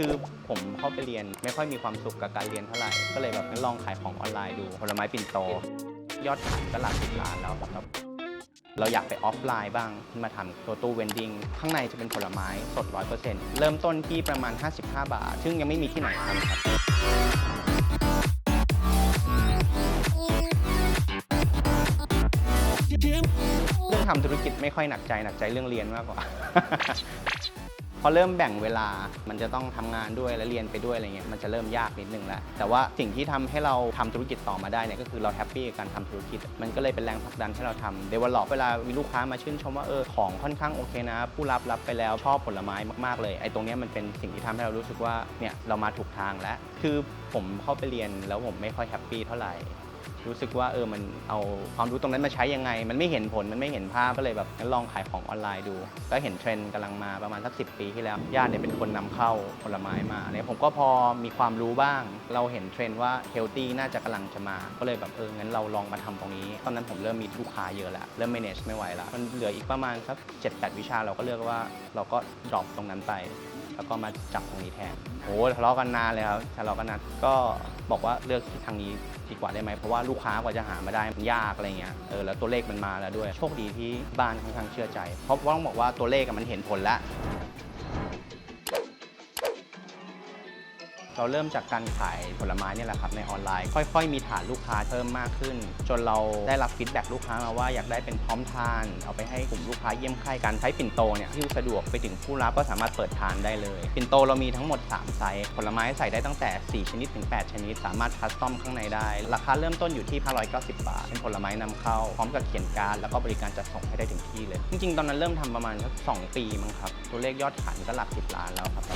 คือผมเข้าไปเรียนไม่ค่อยมีความสุขกับการเรียนเท่าไหร่ ก็เลยแบบงั้นลองขายของออนไลน์ดูผลไม้ปิ่นโต ยอดขายก็หลักสิบล้านแล้วครับเราอยากไปออฟไลน์บ้างมาทำตัวตู้เวนดิ้งข้างในจะเป็นผลไม้สด 100%เริ่มต้นที่ประมาณ 55 บาท ซึ่งยังไม่มีที่ไหนทำครับเรื่องทำธุรกิจไม่ค่อยหนักใจหนักใจเรื่องเรียนมากกว่า อเริ่มแบ่งเวลา มันจะต้องทำงานด้วยและเรียนไปด้วยอะไรเงี้ย มันจะเริ่มยากนิดนึงแล้ว แต่ว่าสิ่งที่ทำให้เราทำธุรกิจต่อมาได้เนี่ยก็คือเราแฮปปี้กับการทำธุรกิจ มันก็เลยเป็นแรงผลักดันให้เราทำเดเวลลอปเวลามีลูกค้ามาชื่นชมว่าเออของค่อนข้างโอเคนะ ผู้รับรับไปแล้วชอบผลไม้มากๆเลย ไอ้ตรงนี้มันเป็นสิ่งที่ทำให้เรารู้สึกว่าเนี่ยเรามาถูกทางแล้ว คือผมเข้าไปเรียนแล้วผมไม่ค่อยแฮปปี้เท่าไหร่ รู้สึกว่าเออมันเอาความรู้ตรงนั้นมาใช้ยังไง มันไม่เห็นผลมันไม่เห็นภาพก็เลยแบบงั้นลองขายของออนไลน์ดู ก็เห็นเทรนด์กำลังมาประมาณสักสิปีที่แล้วญาติเนี่ยเป็นคนนำเข้าผลไม้มาเนี่ยผมก็พอมีความรู้บ้าง เราเห็นเทรนด์ว่าเฮลตี้น่าจะกำลังจะมา ก็เลยแบบเอองั้นเราลองมาทำตรงนี้ตอนนั้นผมเริ่มมีลูกค้าเยอะแล้วเริ่ม manage ไม่ไหวล้วมันเหลืออีกประมาณสัก7-8 วิชาเราก็เลือกว่าเราก็ drop ตรงนั้นไป แล้วก็มาจับตรงนี้แทนโอ้ทะเลาะกันนานเลยครับทะเลาะกันนานก็บอกว่าเลือกที่ทางนี้ดีกว่าได้ไหมเพราะว่าลูกค้ากว่าจะหามาได้มันยากอะไรเงี้ยเออแล้วตัวเลขมันมาแล้วด้วย โชคดีที่บ้านค่อนข้างเชื่อใจ เพราะว่าต้องบอกว่าตัวเลขอะมันเห็นผลแล้ว เราเริ่มจากการขายผลไม้เนี่ยแหละครับในออนไลน์ ค่อยๆ มีฐานลูกค้าเพิ่มมากขึ้น จนเราได้รับฟีดแบ็ลูกค้ามาว่าอยากได้เป็นพร้อมทาน เอาไปให้กลุ่มลูกค้าเยี่ยมไข้การใช้ปิ่นโตเนี่ยที่สะดวกไปถึงผู้รับก็สามารถเปิดทานได้เลยปิ่นโตเรามีทั้งหมด 3 ไซส์ผลไม้ใส่ได้ตั้งแต่ 4 ชนิดถึง 8 ชนิด สามารถคัสตอมข้างในได้ ราคาเริ่มต้นอยู่ที่ 590 บาท เป็นผลไม้นำเข้า พร้อมกับเขียนการ์ดแล้วก็บริการจัดส่งให้ได้ถึงที่เลย จริงๆ ตอนนั้นเริ่มทำประมาณสักสองปีมั้งครับตัวเลขยอดขายก็หลักสิบล้านแล้วครับ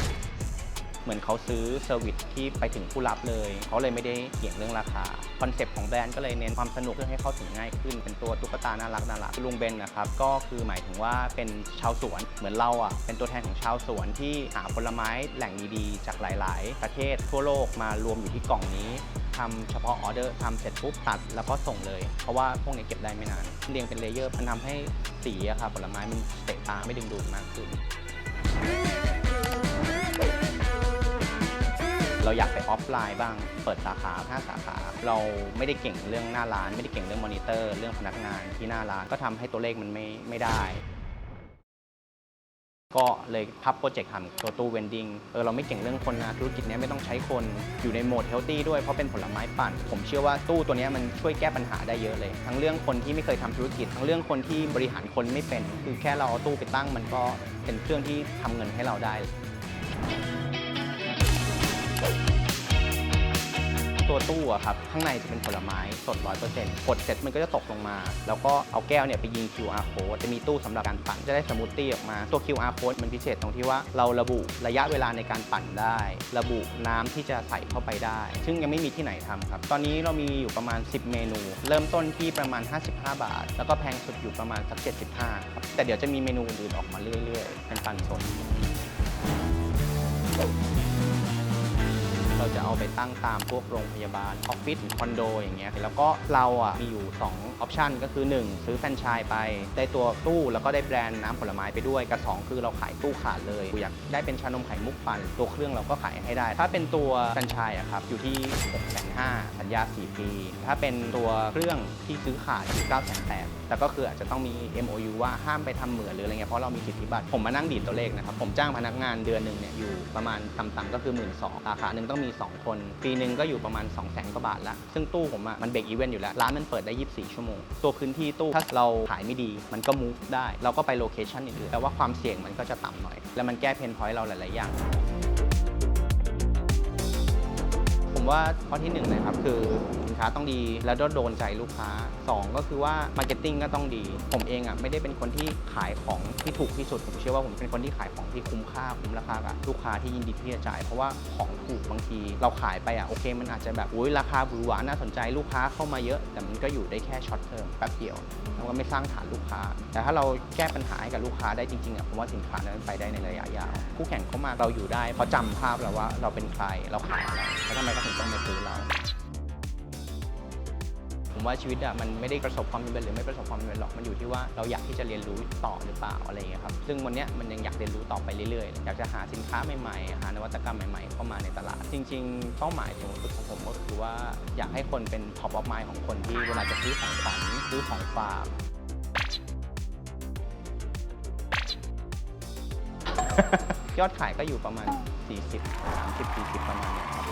เหมือนเขาซื้อเซอร์วิสที่ไปถึงผู้รับเลย เขาเลยไม่ได้เกี่ยงเรื่องราคา คอนเซปต์ของแบรนด์ก็เลยเน้นความสนุกเพื่อให้เข้าถึงง่ายขึ้น เป็นตัวตุ๊กตาน่ารักน่ารักลุงเบนนะครับก็คือหมายถึงว่าเป็นชาวสวนเหมือนเราอะเป็นตัวแทนของชาวสวนที่หาผลไม้แหล่งดีๆ จากหลาย ๆ ประเทศทั่วโลกมารวมอยู่ที่กล่องนี้ทำเฉพาะออเดอร์ทำเสร็จปุ๊บตัดแล้วก็ส่งเลย เพราะว่าพวกนี้เก็บได้ไม่นานเรียงเป็นเลเยอร์มันทำให้สีอะครับผลไม้มันเตะตาไม่ดึงดูดมากขึ้น เราอยากไปออฟไลน์บ้าง เปิดสาขา5สาขา เราไม่ได้เก่งเรื่องหน้าร้าน ไม่ได้เก่งเรื่องมอนิเตอร์ เรื่องพนักงานที่หน้าร้านก็ทำให้ตัวเลขมันไม่ไม่ได้ ก็เลยพับโปรเจกต์ทำตัวตู้เวนดิ้งเออเราไม่เก่งเรื่องคนนะธุรกิจนี้ไม่ต้องใช้คนอยู่ในโหมดเฮลตี้ด้วยเพราะเป็นผลไม้ปั่น ผมเชื่อว่าตู้ตัวนี้มันช่วยแก้ปัญหาได้เยอะเลย ทั้งเรื่องคนที่ไม่เคยทำธุรกิจ ทั้งเรื่องคนที่บริหารคนไม่เป็น คือแค่เราเอาตู้ไปตั้งมันก็เป็นเครื่องที่ทำเงินให้เราได้ ตัวตู้อะครับข้างในจะเป็นผลไม้สด 100%กดเสร็จมันก็จะตกลงมา แล้วก็เอาแก้วเนี่ยไปยิง QR code จะมีตู้สำหรับการปั่นจะได้สมูทตี้ออกมา ตัว QR code มันพิเศษตรงที่ว่าเราระบุระยะเวลาในการปั่นได้ ระบุน้ำที่จะใส่เข้าไปได้ ซึ่งยังไม่มีที่ไหนทำครับ ตอนนี้เรามีอยู่ประมาณ 10 เมนู เริ่มต้นที่ประมาณ 55 บาท แล้วก็แพงสุดอยู่ประมาณสัก75ครับแต่เดี๋ยวจะมีเมนูอื่นๆออกมาเรื่อยๆเป็นปั่นชน เราจะเอาไปตั้งตามพวกโรงพยาบาลออฟฟิศคอนโดอย่างเงี้ยแล้วก็เราอะมีอยู่ 2 ออปชันก็คือ 1 ซื้อแฟรนไชส์ไป ได้ตัวตู้แล้วก็ได้แบรนด์น้ำผลไม้ไปด้วยกับ 2 คือเราขายตู้ขาดเลยอยากได้เป็นชานมไข่มุกปั่นตัวเครื่องเราก็ขายให้ได้ ถ้าเป็นตัวแฟรนไชส์อะครับอยู่ที่6 5 0 0สัญญา 4 ปี ถ้าเป็นตัวเครื่องที่ซื้อขาดอยู่9 8 0 0 0แต่ก็คืออาจจะต้องมี MOU ว่าห้ามไปทำเหมือนหรืออะไรเงี้ยเพราะเรามีสิทธิบัตรผมมานั่งดีดตัวเลขนะครับผมจ้างพนักงานเดือนหนึ่งเนี่ยอยู่ประมาณต่ำๆก็คือ 1 2ื่นสาขาหนึ่งต้องมี2 คน ปีหนึ่งก็อยู่ประมาณ 2 0 0 0 0 0กว่าบาทละซึ่งตู้ผมอะมันเบรกอีเวนต์อยู่แล้ว ร้านมันเปิดได้ 24 ชั่วโมง ตัวพื้นที่ตู้ถ้าเราขายไม่ดี มันก็มูฟได้ เราก็ไปโลเคชันอื่นๆแต่ว่าความเสี่ยงมันก็จะต่ำหน่อย แล้วมันแก้เพนพอยต์เราหลายๆอย่าง ผมว่าข้อที่หนึ่งนะครับคือสินค้าต้องดีแล้วก็โดนใจลูกค้าสองก็คือว่ามาร์เก็ตติ้งก็ต้องดี ผมเองอะไม่ได้เป็นคนที่ขายของที่ถูกที่สุด ผมเชื่อว่าผมเป็นคนที่ขายของที่คุ้มค่าคุ้มราคากับลูกค้าที่ยินดีที่จะจ่าย เพราะว่าของถูกบางที เราขายไปอะโอเค มันอาจจะแบบอุ้ยราคาหวือหวาน่าสนใจลูกค้าเข้ามาเยอะ แต่มันก็อยู่ได้แค่ช็อตเทอมแป๊บเดียวแล้วก็ไม่สร้างฐานลูกค้า แต่ถ้าเราแก้ปัญหาให้กับลูกค้าได้จริงๆอะผมว่าสินค้านั้นไปได้ในระยะยาวคู่แข่งเข้ามาเราอยู่ได้เพราะจำภาพแล้วว่าเราเป็นใครเราขายอะไรแล้วทำไมเขาถึงต้องมาซื้อเรา ผมว่าชีวิตอะมันไม่ได้ประสบความสำเร็จหรือไม่ประสบความสำเร็จหรอกมันอยู่ที่ว่าเราอยากที่จะเรียนรู้ต่อหรือเปล่าอะไรอย่างเงี้ยครับซึ่งวันเนี้ยมันยังอยากเรียนรู้ต่อไปเรื่อยๆอยากจะหาสินค้าใหม่ๆหานวัตกรรมใหม่ๆเข้ามาในตลาด จริง ๆ เป้าหมายสูงสุดของผมก็คือว่าอยากให้คนเป็น top of mind ของคนที่เวลาจะซื้อของขวัญซื้อของฝากยอดขายก็อยู่ประมาณ 40 30 40 ประมาณนี้ครับ